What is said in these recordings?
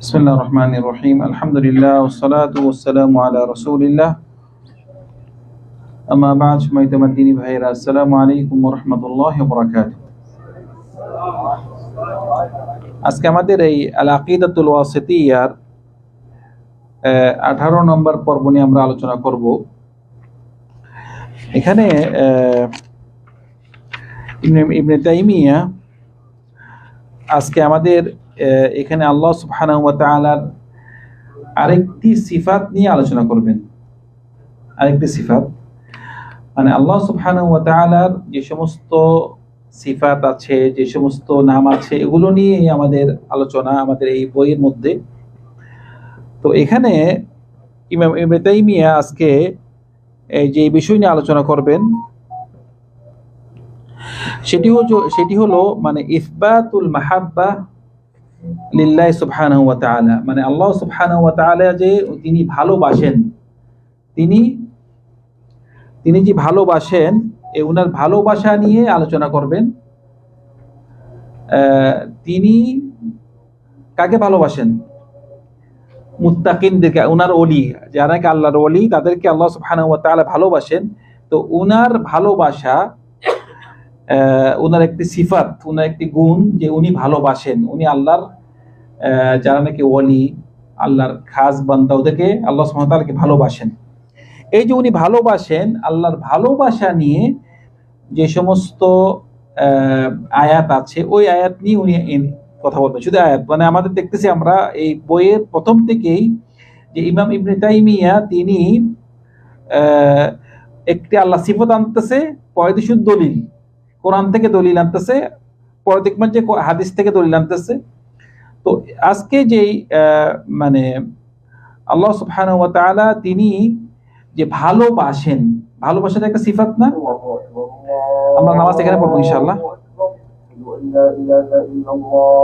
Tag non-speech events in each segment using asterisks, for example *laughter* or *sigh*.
بسم الله الرحمن الرحيم الحمد لله والصلاة والسلام على رسول الله أما بعد شميت مديني بهيرا السلام عليكم ورحمة الله وبركاته আজকে আমাদের এই আল আকিদাতুল ওয়াসিতিয়ার আঠারো নম্বর পর্ব নিয়ে আমরা আলোচনা করব এখানে আহ, ইবনে ইবনে তাইমিয়া আজকে আমাদের আহ, এখানে আল্লাহ তাআলার আরেকটি সিফাত নিয়ে আলোচনা করবেন। আরেকটি সিফাত। মানে আল্লাহ তাআলার যে সমস্ত সিফাত আছে, যে সমস্ত নাম আছে, এগুলো নিয়েই আমাদের আলোচনা, আমাদের এই বইয়ের মধ্যে। তো এখানে ইমাম ইবনে তাইমিয়া আজকে এই যে বিষয় নিয়ে আলোচনা করবেন, সেটি হলো সেটি হলো মানে ইসবাতুল মাহাব্বা লিল্লাহ তাআলা। মানে আল্লাহ তাআলা যে তিনি ভালোবাসেন, তিনি তিনি যে ভালোবাসেন, এ উনার ভালোবাসা নিয়ে আলোচনা করবেন। তিনি কাকে ভালোবাসেন? মুত্তাকিনদেরকে, উনার অলি যারা নাকি আল্লাহর অলি তাদেরকে আল্লাহ সুবহানাহু ওয়া ভালোবাসেন। তো উনার ভালোবাসা উনার একটি সিফাত, উনার একটি গুণ যে উনি ভালোবাসেন। উনি আল্লাহর যারা নাকি ওলি, আল্লাহর খাস বান্দা, ওদেরকে আল্লাহ ওয়া ভালোবাসেন। এই যে উনি ভালোবাসেন, আল্লাহর ভালোবাসা নিয়ে যে সমস্ত আয়াত আছে, ওই আয়াত নিয়ে উনি কথা বলবেন। শুধু আয়াত মানে আমাদের দেখতেছি আমরা এই বইয়ের প্রথম থেকেই যে ইমাম ইবনে তাইমিয়া তিনি একটি আল্লাহ সিফত আনতেছে, পরে দলিল। কোরআন থেকে দলিল আনতেছে পরে দেখবেন যে কো- হাদিস থেকে দলিল আনতেছে তো আজকে যেই আহ, মানে আল্লাহ সুবহানাহু ওয়া তাআলা তিনি যে ভালোবাসেন ভালোবাসার একটা সিফাত না আমরা নামাজ এখানে পড়বো ইনশাআল্লাহ لا إله إلا الله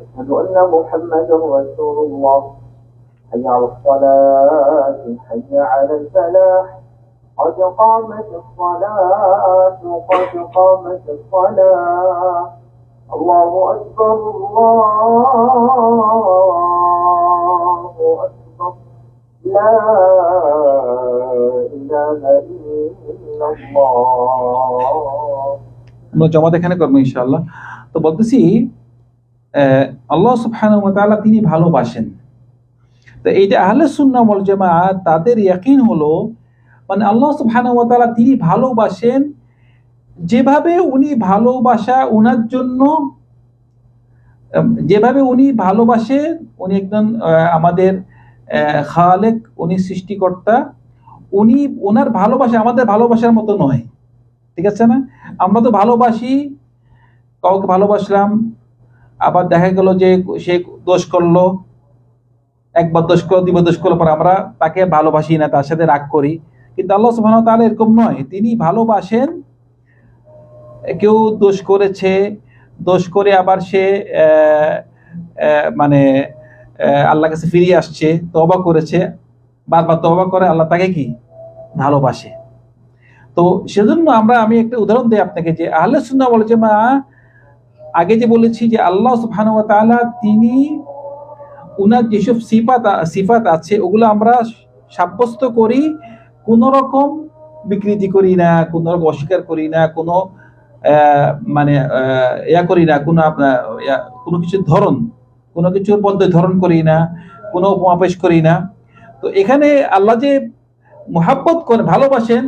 أشهد أن محمدا رسول الله حي على الصلاة حي على الفلاح قد قامت الصلاة قد قامت الصلاة الله أكبر الله أكبر لا إله إلا الله আমরা জমাত এখানে করবো ইনশাআল্লাহ তো বলতেছি আহ, আল্লাহ সুবহানাহু ওয়া তাআলা তিনি ভালোবাসেন তো এই যে আহলে সুন্নাহ ওয়াল জামাত তাদের ইয়াকিন হলো মানে আল্লাহ সুবহানাহু ওয়া তিনি ভালোবাসেন। যেভাবে উনি ভালোবাসা উনার জন্য যেভাবে উনি ভালোবাসেন উনি একজন আমাদের খালেক, উনি সৃষ্টিকর্তা, উনি ওনার ভালোবাসা আমাদের ভালোবাসার মতো নয়। ঠিক আছে না? আমরা তো ভালোবাসি, কাউকে ভালোবাসলাম, আবার দেখা গেল যে সে দোষ করল, একবার দোষ করল দুবার দোষ করল, পর আমরা তাকে ভালোবাসি না, তার সাথে রাগ করি। কিন্তু আল্লাহ সুবহানাহু ওয়া এরকম নয়। তিনি ভালোবাসেন কেউ দোষ করেছে দোষ করে আবার সে মানে আহ, আল্লাহর কাছে ফিরিয়ে আসছে তবা করেছে বারবার তওবা করে আল্লাহ তাকে কি? ভালোবাসে। তো সেজন্য আমরা আমি একটা উদাহরণ দিই আপনাকে যে আহলে সুন্নাহ ওয়াল মা আগে যে বলেছি যে আল্লাহ তাআলা তিনি উনার যেসব সিফাত সিফাত আছে ওগুলো আমরা সাব্যস্ত করি কোন রকম বিকৃতি করি না, কোন রকম অস্বীকার করি না, কোনো মানে ইয়া করি না, কোনো আপনার কোনো কিছুর ধরন, কোনো কিছুর পদ্ধতি ধরন করি না, কোনো উপমা পেশ করি না। তো এখানে আল্লাহ যে মোহাব্বত করে, ভালোবাসেন,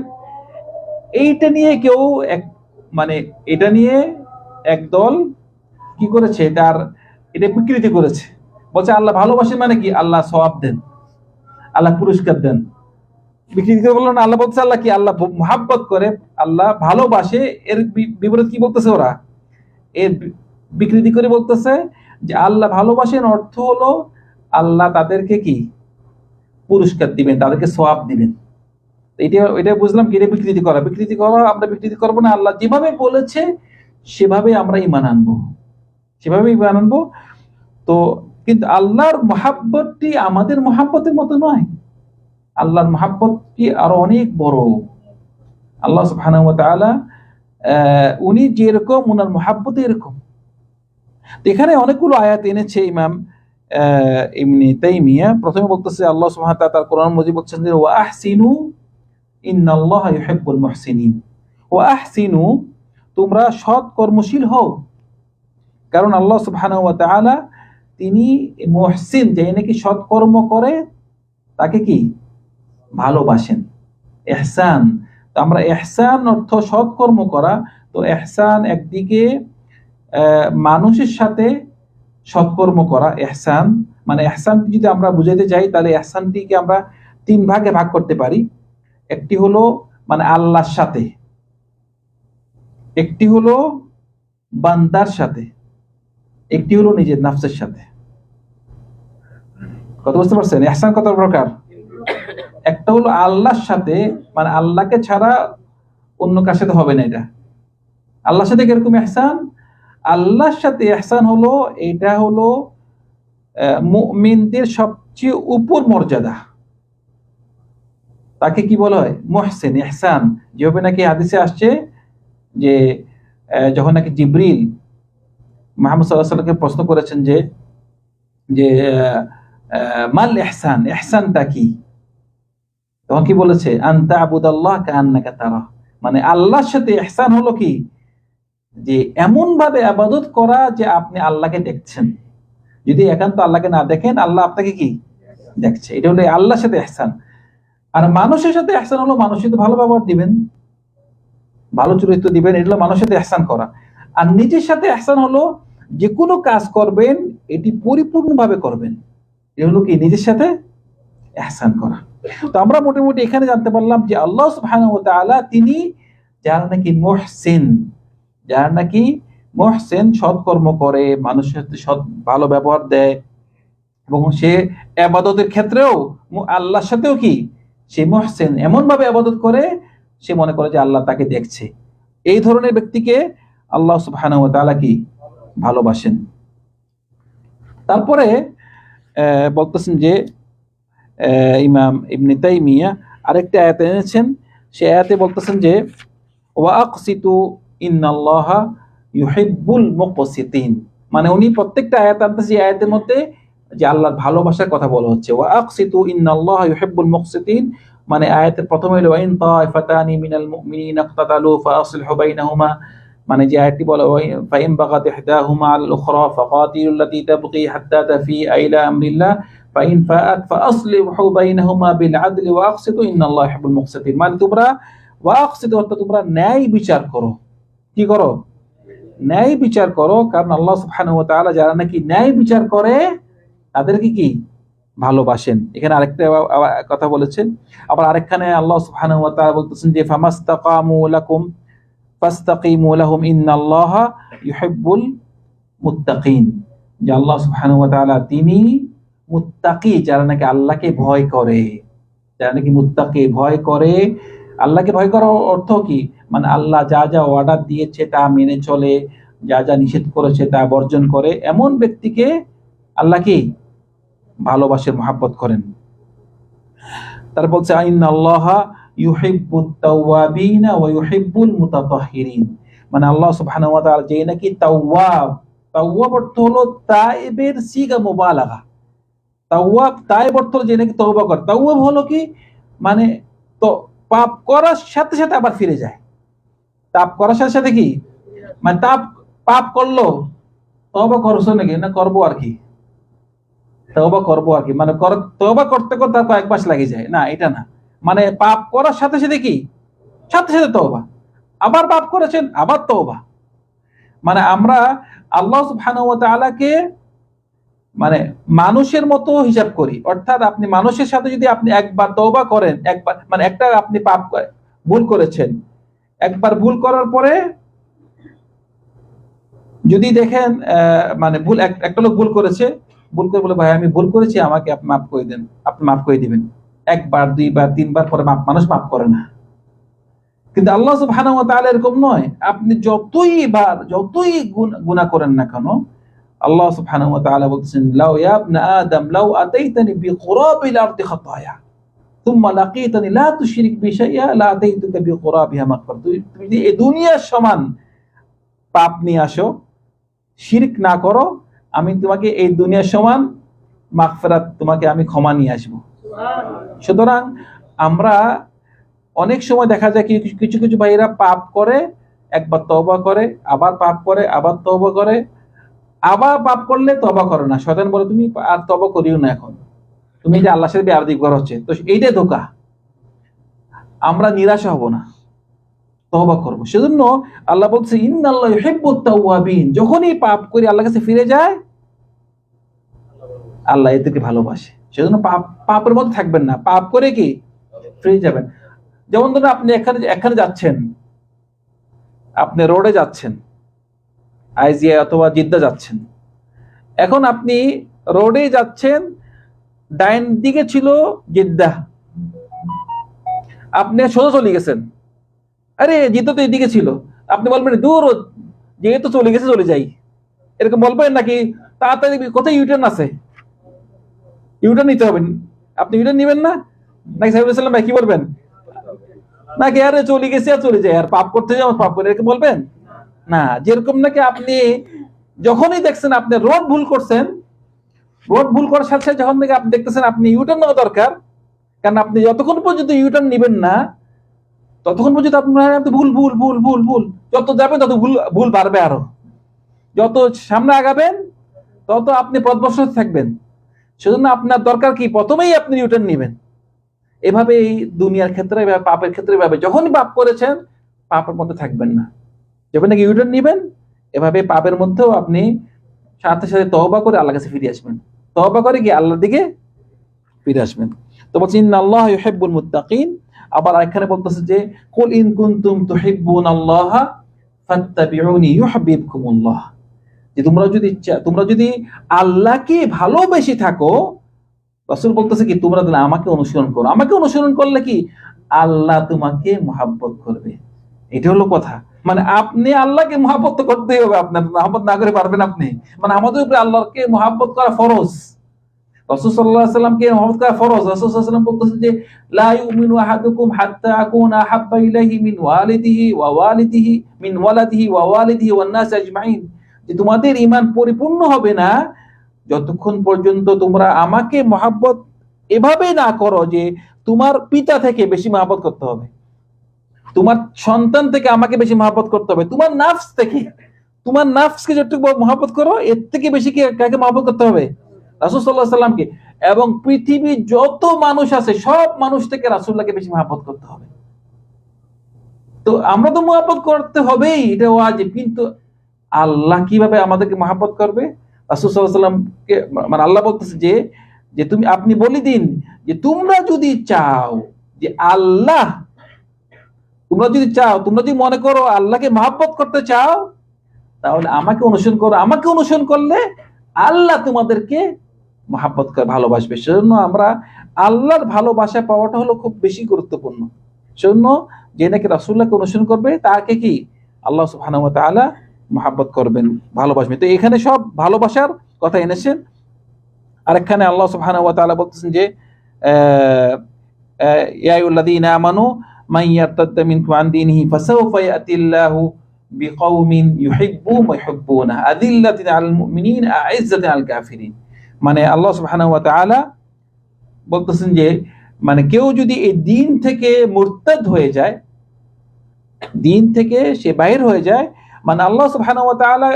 এইটা নিয়ে কেউ এক মানে এটা নিয়ে একদল কি করেছে? তার এটা বিকৃতি করেছে। বলছে, আল্লাহ ভালোবাসেন মানে কি? আল্লাহ সওয়াব দেন, আল্লাহ পুরস্কার দেন। বিকৃতি করে বলল না, আল্লাহ বলছে আল্লাহ কি, আল্লাহ মোহাব্বত করে, আল্লাহ ভালোবাসে, এর বিপরীত কি বলতেছে ওরা? এর বিকৃতি করে বলতেছে যে আল্লাহ ভালোবাসেন অর্থ হলো আল্লাহ তাদেরকে কি? পুরস্কার দিবেন, তাদেরকে সওয়াব দিবেন। এটা এটা বুঝলাম কি, এটা বিকৃতি করা। বিকৃতি করা, আমরা বিকৃতি করব না, আল্লাহ যেভাবে বলেছে, সেভাবে আমরা ইমান আনব। সেভাবে ইমান আনব। তো, কিন্তু আল্লাহর মহাব্বতটি আমাদের মহাব্বতের মতো নয়। আল্লাহর মহাব্বতটি আরও অনেক বড়? আল্লাহ আহ, উনি যেরকম উনার মহাব্বত এরকম। এখানে অনেকগুলো আয়াত এনেছে ইমাম আহ, ইবনে তাইমিয়া। প্রথমে বলতেছে আল্লাহ সুবহানাহু তার কোরআন মজিদ বলছেন যে ওয়া আহসিনু ইন্নাল্লাহা ইউহিব্বুল মুহসিনিন। ওয়া আহসিনু তোমরা সৎ কর্মশীল হও। কারণ আল্লাহ সুবহানাহু ওয়া তাআলা তিনি মুহসিন যে নাকি সৎকর্ম করে তাকে কি? ভালোবাসেন। এহসান, তো আমরা এহসান অর্থ সৎকর্ম করা, তো এহসান একদিকে মানুষের সাথে সৎকর্ম করা, এহসান মানে এহসান যদি আমরা বুঝাইতে যাই তাহলে এহসানটিকে আমরা তিন ভাগে ভাগ করতে পারি। একটি হলো মানে আল্লাহর সাথে। একটি হলো, বান্দার সাথে। একটি হলো নিজের নাফসের সাথে। কত বুঝতে পারছেন? এহসান কত প্রকার? একটা হলো আল্লাহর সাথে মানে আল্লাহকে ছাড়া অন্য কার সাথে হবে না এটা? আল্লাহর সাথে কীরকম এহসান আল্লাহর সাথে এহসান হলো, এটা হলো মুমিনদের সবচেয়ে উপর মর্যাদা। তাকে কি বলা হয়? মোহসেন এহসান যেভাবে নাকি হাদিসে আসছে যে যখন নাকি জিব্রিল মাহমুদ সাল্লাহ সাল্লামকে প্রশ্ন করেছেন যে যে মাল এহসান এহসানটা কি? তখন কি বলেছে? আন্তা মানে আল্লাহর সাথে এহসান হলো কি? যে এমন ভাবে আবাদত করা যে আপনি আল্লাহকে দেখছেন। যদি একান্ত আল্লাহকে না দেখেন, আল্লাহ আপনাকে কি? দেখছে। এটা হলো আল্লাহর সাথে এহসান আর মানুষের সাথে এহসান হলো মানুষের ভালো ব্যবহার দিবেন, ভালো চরিত্র দিবেন, এটা হলো মানুষের সাথে এহসান করা। আর নিজের সাথে এহসান হলো যে কোনো কাজ করবেন, এটি পরিপূর্ণভাবে করবেন। এটা হলো কি? নিজের সাথে এহসান করা। তো আমরা মোটামুটি এখানে জানতে পারলাম যে আল্লাহ সুবহানাহু তিনি যারা নাকি মুহসিন, যারা নাকি মুহসিন সৎকর্ম করে, মানুষের সাথে সৎ ভালো ব্যবহার দেয় এবং সে আবাদতের ক্ষেত্রেও আল্লাহর সাথেও কি? সে মোহসেন। এমন ভাবে আবাদত করে সে মনে করে যে আল্লাহ তাকে দেখছে। এই ধরনের ব্যক্তিকে আল্লাহ সুবহানাহু কি? ভালোবাসেন। তারপরে বলতেছেন যে ইমাম ইবনে তাইমিয়া আরেকটা আয়াত এনেছেন। সে আয়াতে বলতেছেন যে, ওয়া আকসিতু ইন্নাল্লাহা মুকসিতিন। মানে উনি প্রত্যেকটা আয়াত আনতেছে আয়াতের মধ্যে যে আল্লাহর ভালোবাসার কথা বলা হচ্ছে। ওয়া আকসিতু ইন্নাল্লাহা ইউহিব্বুল মুকসিতিন। মানে আয়াতের প্রথমে হলো ওয়াইন তাইফাতানি মিনাল মুমিনিনা ইকতাতালু ফাআসলিহু বাইনাহুমা। মানে যে আয়াতটি বলা ফাইন বাগাত ইহদাহুমা আল উখরা ফাকাতিলুল্লাতী তাবগি হাত্তা তাফিআ ইলা আমরিল্লাহ। ফাইন ফাআত ফাআসলিহু বাইনাহুমা বিল আদলি ওয়া আকসিতু ইন্নাল্লাহা ইউহিব্বুল মানে তোমরা ওয়া অর্থাৎ তোমরা ন্যায় বিচার করো। কি করো? ন্যায় বিচার করো, কারণ আল্লাহ সুবহানাহু ওয়া তাআলা যারা নাকি ন্যায় বিচার করে, তাদেরকে কি? ভালোবাসেন। এখানে আরেকটা কথা বলেছেন। আবার আরেকখানে আল্লাহ সুবহানাহু ওয়া তাআলা বলতেছেন যে, ফামাস্তাকামু লাকুম, ফাস্তাকিমু লাহুম ইন্নাল্লাহা ইউহিব্বুল মুত্তাকিন। যে আল্লাহ সুবহানাহু ওয়া তাআলা তিনি মুত্তাকি, যারা নাকি আল্লাহকে ভয় করে। যারা নাকি মুত্তাকি ভয় করে, আল্লাহকে ভয় করার অর্থ কি? মানে আল্লাহ যা যা অর্ডার দিয়েছে তা মেনে চলে, যা যা নিষেধ করেছে তা বর্জন করে। এমন ব্যক্তিকে আল্লাহ কি? ভালোবাসেন মহাব্বত করেন। তার বলছে আইন আল্লাহ তাওয়াবিনা মানে আল্লাহ সুবহানাহু যে নাকি তাওয়াব তাওয়াব অর্থ হলো তাইবের সিগা মুবালাগা। তাওয়াব তাইব অর্থ যে নাকি তওবা করে। তাওয়াব হলো কি? মানে তো পাপ করার সাথে সাথে আবার ফিরে যায়। তাপ করার সাথে সাথে কি? মানে তাপ পাপ করল তবা করছ নাকি? না করব আর কি? তবা করব আর কি। মানে তবা করতে করতে কয়েক মাস লাগে যায়। না, এটা না। মানে পাপ করার সাথে সাথে কি? সাথে সাথে তওবা। আবার পাপ করেছেন, আবার তওবা। মানে আমরা আল্লাহ সুবহানাহু ওয়া মানে মানুষের মতো হিসাব করি। অর্থাৎ আপনি মানুষের সাথে যদি আপনি একবার তওবা করেন, একবার মানে একটা আপনি পাপ ভুল করেছেন, একবার ভুল করার পরে যদি দেখেন মানে ভুল একটা লোক ভুল করেছে, ভুল করে বলে, ভাই, আমি ভুল করেছি, আমাকে আপনি মাফ করে দেন, আপনি মাফ করে দিবেন। একবার, দুইবার, তিনবার পরে মাপ মানুষ মাফ করে না। কিন্তু আল্লাহ ওয়া তাআলা এরকম নয়। আপনি যতই বার, যতই গুণ- করেন না কেন আল্লাহ সুবহানাহু ওয়া তাআলা বলছেন লাউ ইয়া ইবনা আদম লাউ আতাইতানি বিকুরাবিল আরদি খাতায়া তুম্মা লাকিতানি লা তুশরিক বি শাইআ লা আতাইতুকা বিকুরাবিহা মাগফিরাত তুমি যদি এই দুনিয়ার সমান পাপ নিয়ে আসো শিরক না করো আমি তোমাকে এই দুনিয়ার সমান মাগফিরাত তোমাকে আমি ক্ষমা নিয়ে আসব। সুতরাং আমরা অনেক সময় দেখা যায় কিছু কিছু ভাইয়েরা পাপ করে একবার তবা করে আবার পাপ করে আবার তবা করে আবার পাপ করলে তবা করে না। শয়তান বলে, তুমি আর তবা করিও না এখন। তুমি যে আল্লাহর সাথে বেয়ারদি করা হচ্ছে, তো এইটাই ধোকা। আমরা নিরাশা হব না। তবা করব। সেজন্য আল্লাহ বলছে, ইন্নাল্লাহ ইউহিব্বুত তাওয়াবিন। যখনই পাপ করি, আল্লাহর কাছে ফিরে যায় আল্লাহ এদেরকে ভালোবাসে। সেজন্য পাপ, পাপের মধ্যে থাকবেন না। পাপ করে কি? ফিরে যাবেন। যেমন ধরুন আপনি এখানে এখানে যাচ্ছেন। আপনি রোডে যাচ্ছেন। আইজিয়া অথবা জিদ্দা যাচ্ছেন। এখন আপনি রোডে যাচ্ছেন, ডাইন দিকে ছিল জিদ্দা। আপনি সোজা চলে গেছেন। আরে, জিদ্দা তো এদিকে ছিল। আপনি বলবেন, দূর, যেহেতু চলে গেছে, চলে যাই। এরকম বলবেন নাকি? তাড়াতাড়ি কোথায় ইউটার্ন আছে? ইউটার্ন নিতে হবে। আপনি ইউটার্ন নেবেন না? নাকি সাহেব ভাই, কি বলবেন? নাকি আরে চলে গেছে আর চলে যায় আর পাপ করতে যাও, পাপ করে এরকম বলবেন? না, যেরকম নাকি আপনি যখনই দেখছেন আপনি রোড ভুল করছেন, রোড ভুল করার সাথে সাথে যখন থেকে আপনি দেখতেছেন আপনি ইউটার্ন নেওয়া দরকার, কারণ আপনি যতক্ষণ পর্যন্ত ইউটার্ন নেবেন না, ততক্ষণ পর্যন্ত আপনি ভুল ভুল ভুল ভুল ভুল, যত যাবেন তত ভুল ভুল বাড়বে আরও। যত সামনে আগাবেন, তত আপনি পথভ্রষ্ট থাকবেন। সেজন্য আপনার দরকার কি? প্রথমেই আপনি ইউটার্ন নেবেন। এভাবে এই দুনিয়ার ক্ষেত্রে পাপের ক্ষেত্রে এভাবে যখনই পাপ করেছেন, পাপের মধ্যে থাকবেন না। যখন নাকি ইউটার্ন নেবেন, এভাবে পাপের মধ্যেও আপনি সাথে সাথে তহবা করে আল্লাহ কাছে ফিরে আসবেন। তহবা করে কি আল্লাহর দিকে ফিরে আসবেন। তো বলছি, ইন্নাল্লাহ ইউহিব্বুল মুত্তাকিন। আবার এখানে বলতেছে যে, কুল ইন কুনতুম তুহিব্বুনাল্লাহ ফাত্তাবিউনি ইউহিব্বুকুমুল্লাহ। যে তোমরা যদি তোমরা যদি আল্লাহকে ভালোবেসে থাকো, রাসূল বলতেছে কি, তোমরা তাহলে আমাকে অনুসরণ করো। আমাকে অনুসরণ করলে কি? আল্লাহ তোমাকে মহাব্বত করবে। এটা হলো কথা। মানে আপনি আল্লাহকে মহাব্বত করতেই হবে আপনার। মহাব্বত না করে পারবেন আপনি। মানে আমাদের উপরে আল্লাহকে মহাব্বত করা ফরজ। তোমাদের পরিপূর্ণ হবে না, যতক্ষণ পর্যন্ত তোমরা আমাকে মহাব্বত এভাবে না করো যে তোমার পিতা থেকে বেশি মহাব্বত করতে হবে। তোমার সন্তান থেকে আমাকে বেশি মহাব্বত করতে হবে। তোমার নাফস থেকে, তোমার নাফসকে যতটুকু মহাব্বত করো, এর থেকে বেশি কে কাকে মহাব্বত করতে হবে? রাসূল আলাইহি সাল্লামকে। এবং পৃথিবীর যত মানুষ আছে, সব মানুষ থেকে রাসূলুল্লাহকে বেশি মহাব্বত করতে হবে। তো আমরা তো মহাব্বত করতে হবেই, এটা ওয়াজিব। কিন্তু আল্লাহ কীভাবে আমাদেরকে মহাব্বত করবে? রাসূল আলাইহি সাল্লামকে মানে আল্লাহ বলতেছে যে যে তুমি, আপনি বলে দিন যে তোমরা যদি চাও যে আল্লাহ তোমরা যদি চাও, তোমরা যদি মনে করো আল্লাহকে মহাব্বত করতে চাও, তাহলে আমাকে অনুসরণ করো। আমাকে অনুসরণ করলে আল্লাহ তোমাদেরকে মহাব্বত করে ভালোবাসবে। সেজন্য আমরা আল্লাহর ভালোবাসা পাওয়াটা হলো খুব বেশি গুরুত্বপূর্ণ। সেজন্য যে নাকি রাসূলুল্লাহকে অনুসরণ করবে, তাকে কি আল্লাহ সুবহানাহু ওয়া মহাব্বত করবেন, ভালোবাসবেন। তো এখানে সব ভালোবাসার কথা এনেছেন। আরেকখানে আল্লাহ সুবহানাহু ওয়া বলতেছেন যে ইয়া আইয়ুহাল্লাযীনা আমানু মান ইয়ারতাদ্দা মিনকুম আন দীনিহি ফাসাওফা ইয়াতিল্লাহু বিকাউমিন ইউহিব্বুহুম ওয়া ইউহিব্বুনাহু আযিল্লাতিন আলাল মুমিনিন আ'ইজ্জাতিন আলাল কাফিরিন মানে আল্লাহ সুবহানাহু ওয়া তাআলা বলতেছেন যে মানে কেউ যদি এই দিন থেকে মুরতাদ হয়ে যায়, দিন থেকে সে বাইর হয়ে যায় মানে আল্লাহ সুবহানাহু ওয়া তাআলা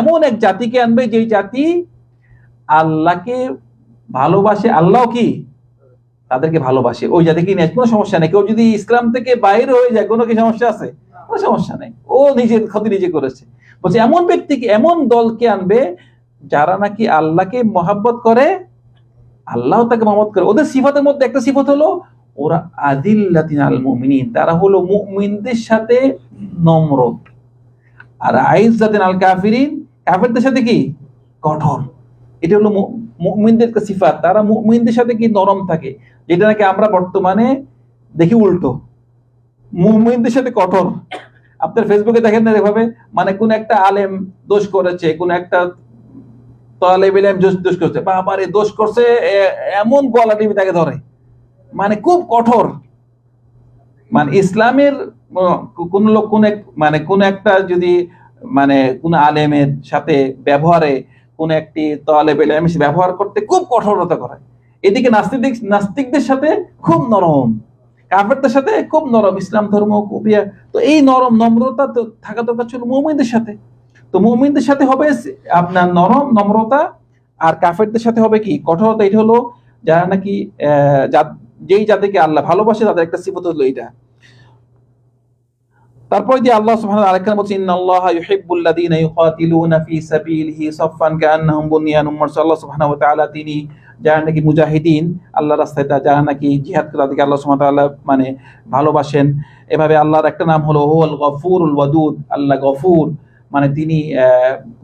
এমন এক জাতিকে আনবে, যেই জাতি আল্লাহকে ভালোবাসে। আল্লাহ কি? তাদেরকে ভালোবাসে। ওই জাতিকে নিয়ে কোনো সমস্যা নেই। কেউ যদি ইসলাম থেকে বাইরে হয়ে যায়, কোনো কি সমস্যা আছে? কোনো সমস্যা নেই। ও নিজের ক্ষতি নিজে করেছে। বলছে, এমন ব্যক্তিকে এমন দলকে আনবে যারা নাকি আল্লাহকে মহাব্বত করে? আল্লাহ তাকে মহম্মদ করে। ওদের সিফাতের মধ্যে একটা সিফত হলো, ওরা আদিল্লাতিন আল মুমিনিন। তারা হলো মুমিনদের সাথে নম্র। আর আইজাতিন আল কাফিরিন, কাফিরদের সাথে কি? কঠোর। এটা হলো মুমিনদের একটা সিফাত, তারা মুমিনদের সাথে কি নরম থাকে? যেটা নাকি আমরা বর্তমানে দেখি উল্টো। মুমিনদের সাথে কঠোর। আপনার ফেসবুকে দেখেন না এভাবে? মানে কোন একটা আলেম দোষ করেছে, কোন একটা তালেব ইলম দোষ করছে। বাবারে দোষ করছে এমন গলা টিভি তাকে ধরে। মানে খুব কঠোর। মানে ইসলামের কোন লোক, কোন এক মানে কোন একটা যদি মানে কোন আলেমের সাথে ব্যবহারে কোন একটি তলেবেল ব্যবহার করতে খুব কঠোরতা করে। এদিকে নাস্তিক নাস্তিকদের সাথে খুব নরম। কাফেরদের সাথে খুব নরম, ইসলাম ধর্ম কুবিয়া তো এই নরম নম্রতা তো থাকা দরকার ছিল মুমিনদের সাথে। তো মুমিনদের সাথে হবে আপনার নরম নম্রতা আর কাফেরদের সাথে হবে কি? কঠোরতা। এটা হলো যারা নাকি যেই যাদেরকে আল্লাহ ভালোবাসে তাদের একটা সিফত হলো এটা তারপরে যে আল্লাহ সুবহানাহু আরেকখানে বলছেন ইন্নাল্লাহা ইউহিব্বুল্লাযীনা ইউকাতিলুনা ফি সাবিলিহি সাফফান কাআন্নাহুম বুনিয়ানুম মারসুস আল্লাহ সুবহানাহু ওয়া তাআলা তিনি যারা নাকি মুজাহিদিন আল্লাহ রাস্তায় যারা নাকি জিহাদ করে তাদেরকে আল্লাহ সুবহানাহু ওয়া তাআলা মানে ভালোবাসেন। এভাবে আল্লাহর একটা নাম হলো, হুয়াল গফুরুল ওয়াদুদ। আল্লাহ গফুর মানে তিনি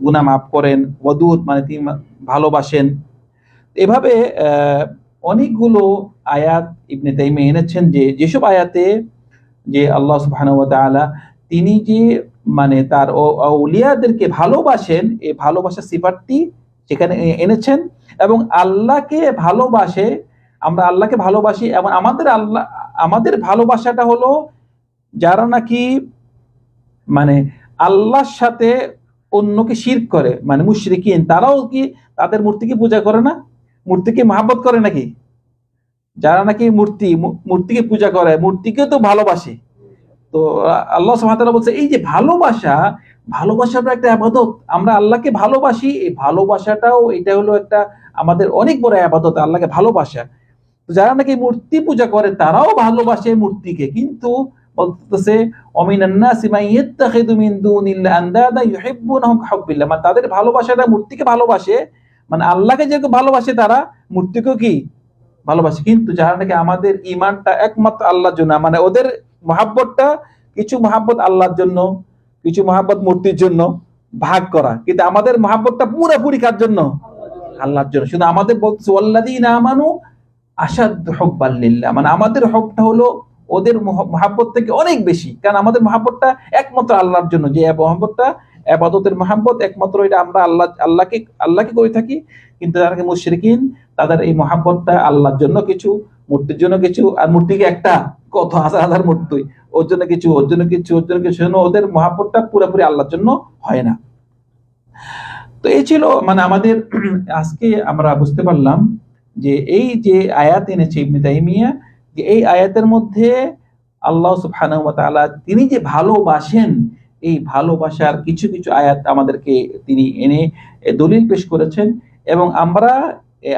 গুনাহ মাফ করেন। ওয়াদুদ মানে তিনি ভালোবাসেন। এভাবে অনেকগুলো আয়াত ইবনে তাইমিয়া এনেছেন যে, যেসব আয়াতে যে আল্লাহ সুবহানাহু ওয়া তিনি যে মানে তার আউলিয়াদেরকে ভালোবাসেন, এই ভালোবাসার সিফাতটি সেখানে এনেছেন এবং আল্লাহকে ভালোবাসে, আমরা আল্লাহকে ভালোবাসি এবং আমাদের আল্লাহ, আমাদের ভালোবাসাটা হলো যারা নাকি মানে আল্লাহর সাথে অন্যকে শির করে মানে মুশরিকিন, তারাও কি তাদের মূর্তিকে পূজা করে না? মূর্তিকে মহাব্বত করে নাকি? যারা নাকি মূর্তি মূর্তিকে পূজা করে মূর্তিকে তো ভালোবাসে। তো আল্লাহ সুবহানাহু বলছে, এই যে ভালোবাসা ভালোবাসাটা একটা আবাদত। আমরা আল্লাহকে ভালোবাসি, এই ভালোবাসাটাও এটা হলো একটা আমাদের অনেক বড় আবাদত, আল্লাহকে ভালোবাসা। তো যারা নাকি মূর্তি পূজা করে, তারাও ভালোবাসে মূর্তিকে। কিন্তু বলতেছে মানে তাদের ভালোবাসাটা মূর্তিকে ভালোবাসে। মানে আল্লাহকে যেরকম ভালোবাসে তারা, মূর্তিকেও কি ভালোবাসে। কিন্তু যারা নাকি আমাদের ইমানটা একমাত্র আল্লাহর জন্য মানে ওদের মহাব্বতটা কিছু মহাব্বত আল্লাহর জন্য, কিছু মহাব্বত মূর্তির জন্য ভাগ করা। কিন্তু আমাদের মহাব্বতটা পুরোপুরি কার জন্য? আল্লাহর জন্য। শুধু আমাদের বলতেছে, ওয়াল্লাযীনা আমানু আসাদ হব্বাল লিল্লাহ। মানে আমাদের হকটা হলো ওদের মহাব্বত থেকে অনেক বেশি। কারণ আমাদের মহাব্বতটা একমাত্র আল্লাহর জন্য। যে মহাব্বতটা, আবাদতের মহাব্বত একমাত্র এটা আমরা আল্লাহ আল্লাহকে আল্লাহকে করে থাকি। কিন্তু যারা মুশরিকিন? তাদের এই মহাব্বতটা আল্লাহর জন্য কিছু, মূর্তির জন্য কিছু, আর মূর্তিকে একটা? কত হাজার হাজার মূর্তি। ওর জন্য কিছু, ওর জন্য কিছু, ওর জন্য কিছু ওদের মহাব্বতটা পুরোপুরি আল্লাহর জন্য হয় না। তো এই ছিল মানে আমাদের *clears throat* আজকে আমরা বুঝতে পারলাম যে এই যে আয়াত এনেছে ইবনে তাইমিয়া, যে এই আয়াতের মধ্যে আল্লাহ তাআলা তিনি যে ভালোবাসেন, এই ভালোবাসার কিছু কিছু আয়াত আমাদেরকে তিনি এনে দলিল পেশ করেছেন। এবং আমরা এ,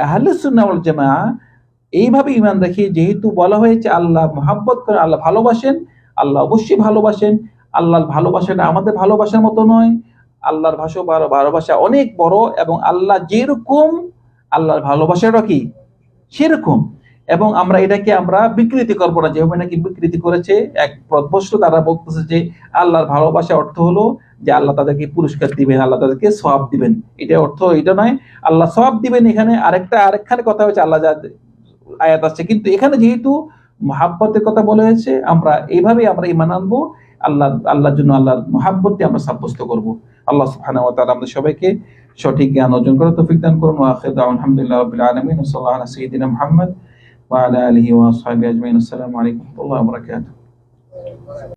জামা এইভাবে ইমান রাখি যেহেতু বলা হয়েছে আল্লাহ মহাব্বত করেন আল্লাহ ভালোবাসেন আল্লাহ অবশ্যই ভালোবাসেন। আল্লাহর ভালোবাসাটা আমাদের ভালোবাসার মতো নয়। আল্লাহর ভাষা ভালোবাসা অনেক বড় এবং আল্লাহ যেরকম আল্লাহর ভালোবাসাটা কি? সেরকম। এবং আমরা এটাকে আমরা বিকৃতি করব না যেভাবে নাকি বিকৃতি করেছে এক প্রদবষ্ট তারা বলতেছে যে আল্লাহর ভালোবাসা অর্থ হলো যে আল্লাহ তাদেরকে পুরস্কার দিবেন, আল্লাহ তাদেরকে সব দিবেন। এটা অর্থ এটা নয়, আল্লাহ সব দিবেন এখানে। আরেকটা, আরেকখানে কথা হচ্ছে আল্লাহ যা আয়াত আছে কিন্তু এখানে যেহেতু মহাব্বতের কথা বলা হয়েছে, আমরা এইভাবে আমরা ইমান আনব, আল্লাহ, আল্লাহর জন্য আল্লাহর মহাব্বতকে আমরা সাব্যস্ত করব। আল্লাহ সুবহানাহু আমাদের সবাইকে সঠিক জ্ঞান অর্জন করার তৌফিক দান করুন। আলহামদুলিল্লাহি আলামিন। ওয়া আলা আলিহি ওয়া আসহাবিহি আজমাইন আসসালামু আলাইকুম ওয়া রাহমাতুল্লাহি ওয়া বারাকাতুহু